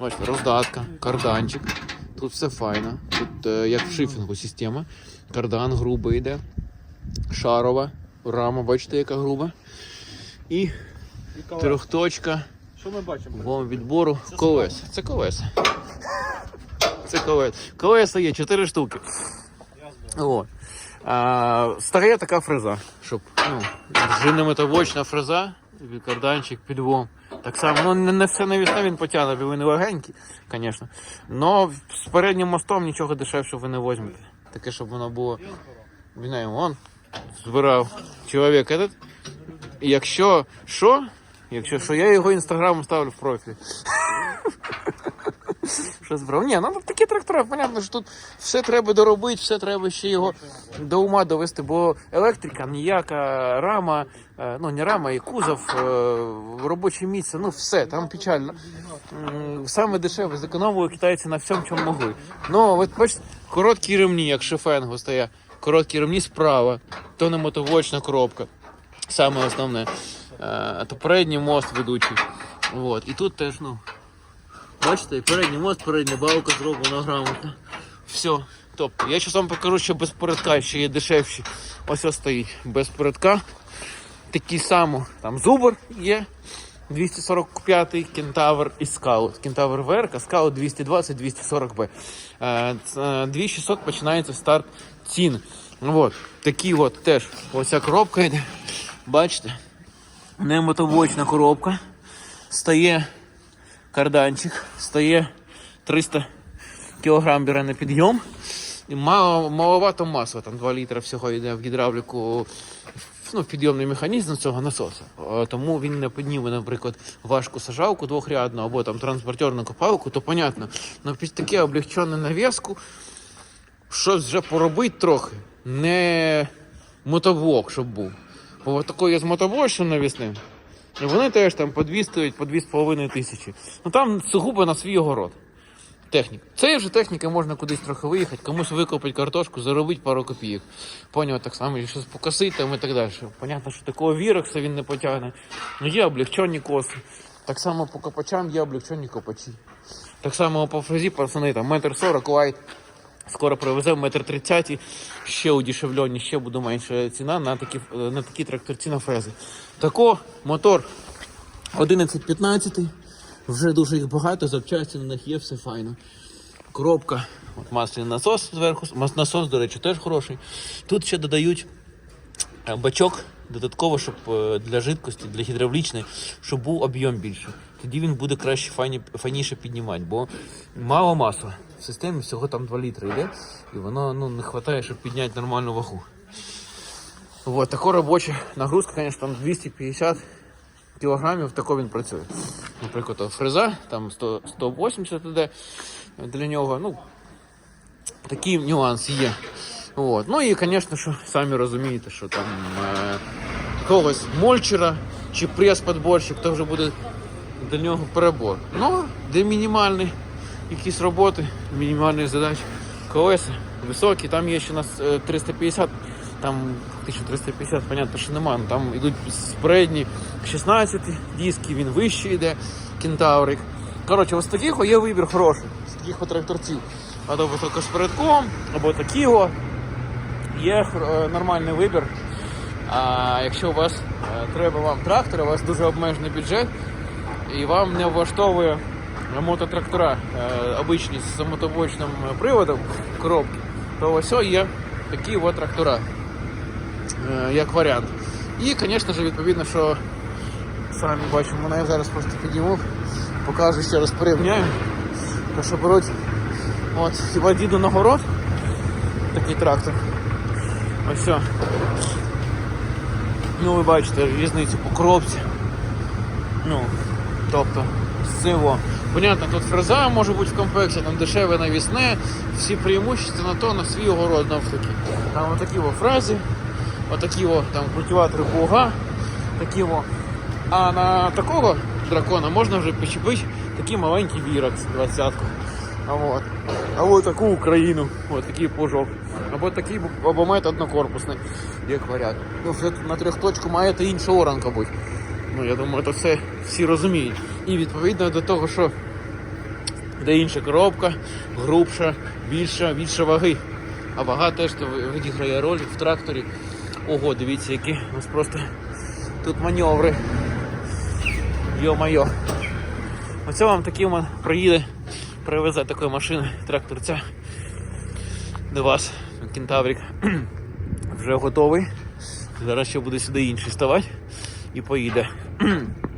Бачите, роздатка, карданчик. Тут все файно. Тут е, як в шифінгу система. Кардан грубий йде. Шарова. Рама, бачите, яка груба. І трьохточка. Що ми бачимо? Вон відбору колес. Це колеса. Це колеса. Колеса є 4 штуки. От. А, стає така фреза, щоб ну, жінно-метавочна фреза, карданчик, підлом. Так само, ну не, все навісне він потягне, бо він легенький, звісно. Но з переднім мостом нічого дешевше ви не візьмете. Таке, щоб воно було. Він он збирав чоловік этот. Якщо що, якщо що, я його інстаграм ставлю в профіль. Що збрав? Ні, ну такі трактори, понятно, що тут все треба доробити, все треба ще його до ума довести, бо електрика ніяка, рама, е, ну не рама, і кузов, е, робоче місце, ну все, там печально. Саме дешеве, зекономили китайці на всьому, чому могли. Ну, от бачите, короткі ремні, як шефенгу стоять, короткі ремні справа, то не мотовочна коробка. Саме основне. Е, То передній мост ведучий. От. І тут теж, ну, Бачите, і передній мост, передня балка зроблена грамотно. Все. Тобто, я зараз вам покажу, що без передка ще є дешевші. Ось ось стоїть без передка. Такі само, там зубр є. 245-й кентавр і скаут. Кентавр ВРК, скаут 220-240Б. Е, ц- е, 2600 починається старт цін. От. Такі от теж оця коробка йде. Бачите? Не мотовочна коробка. Стає карданчик, стає 300 кг бере на підйом. І мало, маловато масла, там 2 літра всього йде в гідравліку, ну, в підйомний механізм цього насоса. Е, Тому він не підніме, наприклад, важку сажалку двохрядну або там транспортерну копалку, то понятно. Но під таке облегчене нав'язку, щось вже поробити трохи, не мотоблок, щоб був. Бо такий є з мотоблочним навісним. І вони теж там по 2 стоять, по 2,5 тисячі. Ну там сугубо на свій огород. Технік. Цією ж технікою можна кудись трохи виїхати, комусь викопати картошку, заробити пару копійок. Поняв так само, і щось покосити там і так далі. Понятно, що такого вірекса він не потягне. Ну є облегчені коси. Так само по копачам є облегчені копачі. Так само по фрезі пацани там метр сорок лайт. Скоро привеземо метр тридцять, ще удешевлені, ще буде менша ціна на такі, на такі тракторці на фрези. Тако, мотор 11-15, вже дуже їх багато, запчасті на них є, все файно. Коробка, от масляний насос зверху, насос, до речі, теж хороший. Тут ще додають е, бачок додатково, щоб е, для жидкості, для гідравлічної, щоб був об'єм більший. Тоді він буде краще файні, файніше піднімати, бо мало масла. В системі всього там 2 літри йде, і воно ну, не вистачає, щоб підняти нормальну вагу. Вот, така робоча нагрузка, звісно, там 250 кілограмів, тако він працює. Наприклад, фреза, там 100, 180 іде для нього. Ну, такі нюанси є. От. Ну і, звісно, що самі розумієте, що там е, когось мольчера чи прес-подборщик, то вже буде для нього перебор. Ну, де мінімальні якісь роботи, мінімальні задачі, колеса високі, там є ще у нас е, 350, там 1350, понятно, що немає, ну, там йдуть спередні 16 диски, він вищий йде, кентаврик. Коротше, ось таких є вибір хороший, з таких тракторців. Або тільки з передком, або такі о. Є е, нормальний вибір. А якщо у вас е, треба вам трактор, у вас дуже обмежений бюджет, і вам не влаштовує мототрактора е, обичні з мотобочним приводом коробки, то ось є такі от трактора, е, як варіант. І, звісно ж, відповідно, що самі бачимо, мене я зараз просто підніму, покажу ще раз порівняю. То що беруть от, хіба діду на город, такий трактор. Ось все. Ну, ви бачите різницю по коробці. Ну, тобто, з цього. Понятно, тут фреза може бути в комплекті, там дешеве навісне, всі преимущества на то, на свій огород навтаки. Там отакі во фрези, отакі во там культиватори плуга, такі во. А на такого дракона можна вже почепити такий маленький віракс 20-ку. А от. А от таку Україну, от такий пужок. Або такий обомет однокорпусний, як варіант. Ну, на трьохточку має та інша оранка бути. Ну, я думаю, це все всі розуміють. І відповідно до того, що де інша коробка, грубша, більша, більше ваги. А вага теж відіграє роль в тракторі. Ого, дивіться, які у нас просто тут маневри. Йо-майо. Оце вам такий man проїде, привезе такої машини, тракторця до вас, кентаврик. Вже готовий. Зараз ще буде сюди інший ставати і поїде.